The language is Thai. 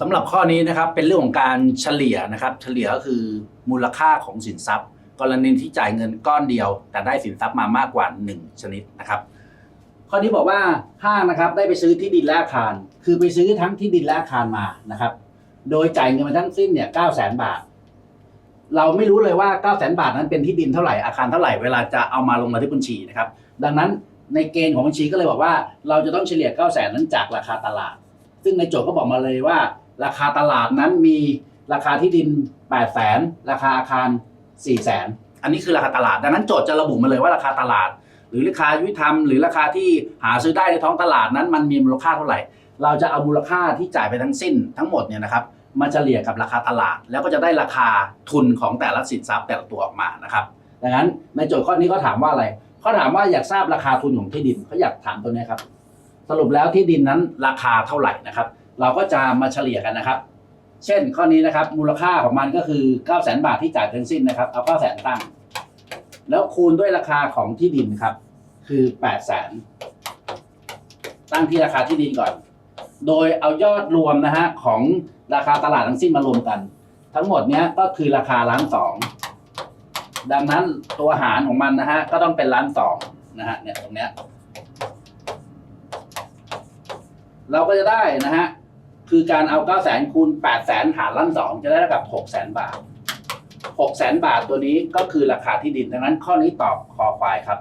สำหรับข้อนี้นะครับเป็นเรื่องของการเฉลี่ยนะครับ เฉลี่ยก็คือมูลค่าของสินทรัพย์ กรณีที่จ่ายเงินก้อนเดียว แต่ได้สินทรัพย์มามากกว่า 1 ชนิดนะครับ ข้อนี้บอกว่าห้างนะครับได้ไปซื้อที่ดินและอาคาร คือไปซื้อทั้งที่ดินและอาคารมานะครับ โดยจ่ายเงินมาทั้งสิ้นเนี่ยเก้าแสนบาท เราไม่รู้เลยว่า9 0 0 0 0 0บาทนั้นเป็นที่ดินเท่าไหร่อาคารเท่าไหร่เวลาจะเอามาลงมาที่บัญชีนะครับ ดังนั้นในเกณฑ์ของบัญชีก็เลยบอกว่า เราจะต้องเฉลี่ย9 0 0 0 0 0นั้นจากราคาตลาด ซึ่งในโจทย์ก็บอกมาเลยว่า ราคาตลาดนั้นมีราคาที่ดิน8 0 0 0 0 0ราคาอาคาร4 0 0 0 0 0อันนี้คือราคาตลาด ดังนั้นโจทย์จะระบุมาเลยว่าราคาตลาด หรือราคายุติธรรมหรือราคาที่หาซื้อได้ในท้องตลาดนั้น มันมีมูลค่าเท่าไหร่ เราจะเอามูลค่าที่จ่ายไปทั้งสิ้นทั้งหมดเนี่ยนะครับมาเฉลี่ยกับราคาตลาด แล้วก็จะได้ราคาทุนของแต่ละสินทรัพย์แต่ละตัวออกมานะครับดังนั้นในโจทย์ข้อนี้ก็ถามว่าอะไรเขาถามว่าอยากทราบราคาทุนของที่ดินเขาอยากถามตัวนี้ครับสรุปแล้วที่ดินนั้นราคาเท่าไหร่นะครับ เราก็จะมาเฉลี่ยกันนะครับ เช่นข้อนี้นะครับ มูลค่าของมันก็คือ 9 0 0 0 0 0 บาทที่จ่ายทั้งสิ้นนะครับ เอา9 0 0 0 0 0ตั้ง แล้วคูณด้วยราคาของที่ดินครับ คือ 8 0 0 0 0 0ตั้งที่ราคาที่ดินก่อน โดยเอายอดรวมนะฮะของราคาตลาดทั้งสิ้นมารวมกัน ทั้งหมดเนี้ยก็คือราคาล้านสองดังนั้นตัวหารของมันนะฮะก็ต้องเป็นล้านสองนะฮะเนี่ยตรงเนี้ยเราก็จะได้นะฮะ คือการเอา9 0 0 0 0 0คูณ8 0 0 0 0หารล้านสองจะได้เท่ากับ6 0 0 0 0 0บาท6 0 0 0 0 0บาทตัวนี้ก็คือราคาที่ดินดังนั้นข้อนี้ตอบคอควายครับ